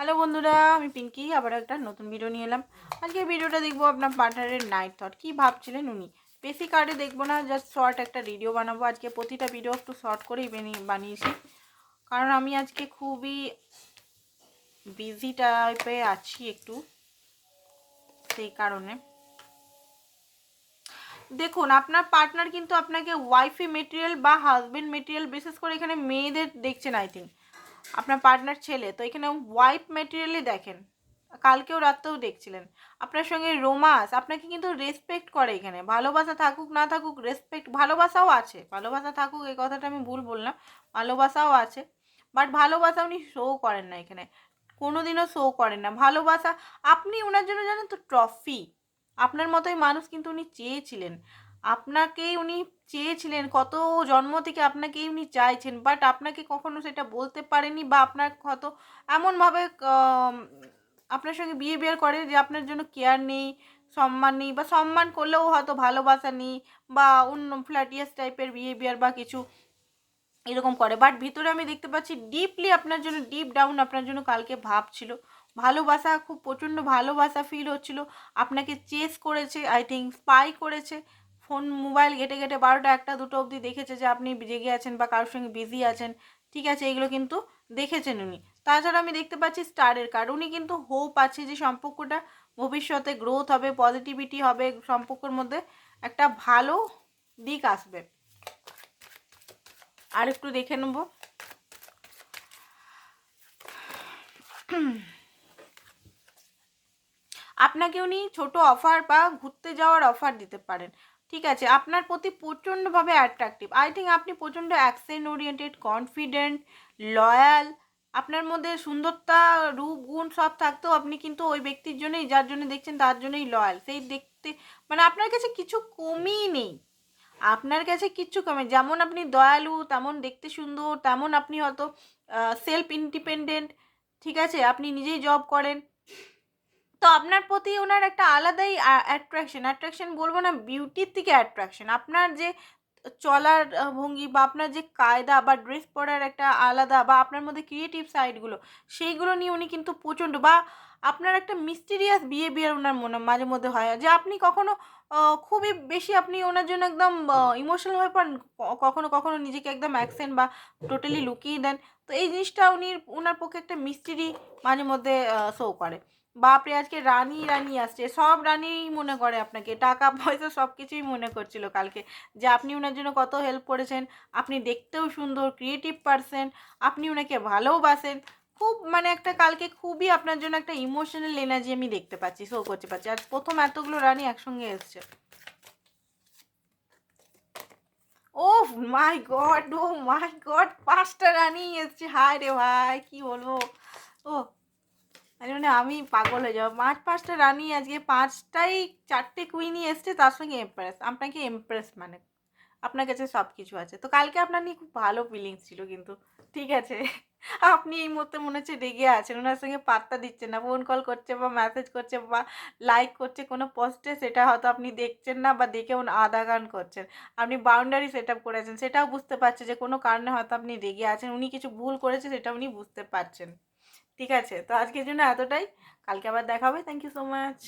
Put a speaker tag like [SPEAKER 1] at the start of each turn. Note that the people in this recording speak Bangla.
[SPEAKER 1] হ্যালো বন্ধুরা, আমি পিঙ্কি, আবার একটা নতুন ভিডিও নিয়ে এলাম। আজকে ভিডিওটা দেখব আপনার পার্টনারের নাইট থট কী ভাবছিলেন উনি? বেশি কার্ডে দেখব না জাস্ট শর্ট একটা ভিডিও বানাবো। আজকে প্রতিটা ভিডিও একটু শর্ট করেই বানিয়ে বানিয়েছি। কারণ আমি আজকে খুবই বিজি টাইপে আছি একটু, সেই কারণে। দেখুন, আপনার পার্টনার কিন্তু আপনাকে ওয়াইফি মেটেরিয়াল বা হাজবেন্ড মেটেরিয়াল বিশেষ করে এখানে মেয়েদের দেখছেন আই থিঙ্ক আপনার পার্টনার ছেলে, তো এখানে ওয়াইফ মেটেরিয়ালই দেখেন। কালকেও রাত্রেও দেখছিলেন। আপনার সঙ্গে রোমাস আপনাকে কিন্তু রেসপেক্ট করে এখানে। ভালোবাসা থাকুক, না থাকুক রেসপেক্ট ভালোবাসাও আছে। ভালোবাসা থাকুক, এই কথাটা আমি ভুল বললাম। ভালোবাসাও আছে। বাট ভালোবাসা উনি শো করেন না এখানে। কোনো দিনও শো করেন না। ভালোবাসা, আপনি ওনার জন্য জানেন তো ট্রফি আপনার মতোই মানুষ কিন্তু উনি চেয়েছিলেন। আপনাকেই উনি চেয়েছিলেন, কত জন্ম থেকে আপনাকেই উনি চাইছেন বাট আপনাকে কখনো সেটা বলতে পারেনি বা আপনার কত এমনভাবে আপনার সঙ্গে বিহেভিয়ার করে যে আপনার জন্য কেয়ার নেই, সম্মান নেই বা সম্মান করলেও হয়তো ভালোবাসা নেই বা অন্য ফ্ল্যাটিয়াস টাইপের বিহেভিয়ার বা কিছু এরকম করে। বাট ভিতরে আমি দেখতে পাচ্ছি ডিপলি আপনার জন্য ডিপ ডাউন আপনার জন্য কালকে ভাবছিল ভালোবাসা, খুব প্রচণ্ড ভালোবাসা ফিল হচ্ছিল। আপনাকে চেস করেছে আই থিঙ্ক স্পাই করেছে। ফোন, মোবাইল ঘেটে ঘেটে বারোটা একটা, দুটো অবধি দেখেছে যে আপনি জেগে আছেন বা কারোর সঙ্গে বিজি আছেন। ঠিক আছে, এগুলো কিন্তু দেখেছেন উনি। তাছাড়া আমি দেখতে পাচ্ছি স্টারের কার্ড উনি কিন্তু হোপ আছে যে সম্পর্কটা ভবিষ্যতে গ্রোথ হবে পজিটিভিটি হবে, সম্পর্কের মধ্যে একটা ভালো দিক আসবে। আর একটু দেখে নেব। আপনাকে উনি ছোট অফার বা ঘুরতে যাওয়ার অফার দিতে পারেন। ঠিক আছে, আপনার প্রতি প্রচণ্ডভাবে অ্যাট্রাকটিভ আই থিঙ্ক আপনি প্রচণ্ড অ্যাকশন ওরিয়েন্টেড কনফিডেন্ট লয়াল আপনার মধ্যে সুন্দরতা, রূপ, গুণ সব থাকতেও আপনি কিন্তু ওই ব্যক্তির জন্যই, যার জন্য দেখছেন তার জন্যই লয়াল সেই দেখতে মানে আপনার কাছে কিছু কমই নেই। আপনার কাছে কিচ্ছু কমে, যেমন আপনি দয়ালু, তেমন দেখতে সুন্দর, তেমন আপনি হয়তো সেলফ ইন্ডিপেন্ডেন্ট ঠিক আছে? আপনি নিজেই জব করেন। তো আপনার প্রতি ওনার একটা আলাদাই অ্যাট্রাকশন অ্যাট্রাকশন বলব না বিউটির থেকে অ্যাট্রাকশন আপনার যে চলার ভঙ্গি বা আপনার যে কায়দা বা ড্রেস পরার একটা আলাদা বা আপনার মধ্যে ক্রিয়েটিভ সাইডগুলো সেইগুলো নিয়ে উনি কিন্তু প্রচণ্ড বা আপনার একটা মিস্টিরিয়াস বিহেভিয়ার ওনার মনে, মাঝে মধ্যে হয়। যে আপনি কখনো খুবই বেশি আপনি ওনার জন্য একদম ইমোশনাল হয়ে পড়েন, ক- কখনো কখনো নিজেকে একদম অ্যাকসেন্ট বা টোটালি লুকিয়ে দেন। তো এই জিনিসটা উনি ওনার পক্ষে একটা মিস্ট্রি মাঝে মধ্যে শো করে। বাপরে, আজকে রানী রানী আসছে। সব রানীই মনে করে আপনাকে। টাকা, পয়সা সব কিছুই মনে করছিল কালকে যে আপনি ওনার জন্য কত হেল্প করেছেন, আপনি দেখতেও সুন্দর ক্রিয়েটিভ পারসন আপনি ওনাকে ভালোবাসেন। খুব মানে একটা কালকে খুবই আপনার জন্য একটা ইমোশনাল এনার্জি আমি দেখতে পাচ্ছি শো করতে পারছি আর প্রথম এতগুলো রানী একসঙ্গে এসছে। ও মাই গড ও মাই গড পাঁচটা রানী এসছে। হায় রে ভাই, কি বলব? ও আরে মানে আমি পাগল হয়ে যাব। পাঁচ পাঁচটা রানী আজকে পাঁচটাই চারটে কুইনই এসছে, তার সঙ্গে এমপ্রেস আপনাকে এমপ্রেস মানে আপনার কাছে সব কিছু আছে। তো কালকে আপনার নিয়ে খুব ভালো ফিলিংস ছিল কিন্তু। ঠিক আছে। আপনি এই মুহূর্তে মনে হচ্ছে রেগে আছেন, ওনার সঙ্গে পাত্তা দিচ্ছেন না ফোন কল করছে বা মেসেজ করছে বা লাইক করছে, কোনো পোস্টে সেটা হয়তো আপনি দেখছেন না বা দেখে উনি আধা গান করছেন। আপনি বাউন্ডারি সেট আপ করেছেন, সেটাও বুঝতে পারছে যে কোনো কারণে হয়তো আপনি রেগে আছেন, উনি কিছু ভুল করেছে সেটা উনি বুঝতে পারছেন। ঠিক আছে তো আজকের জন্য এতটাই। কালকে আবার দেখা হবে। Thank you so much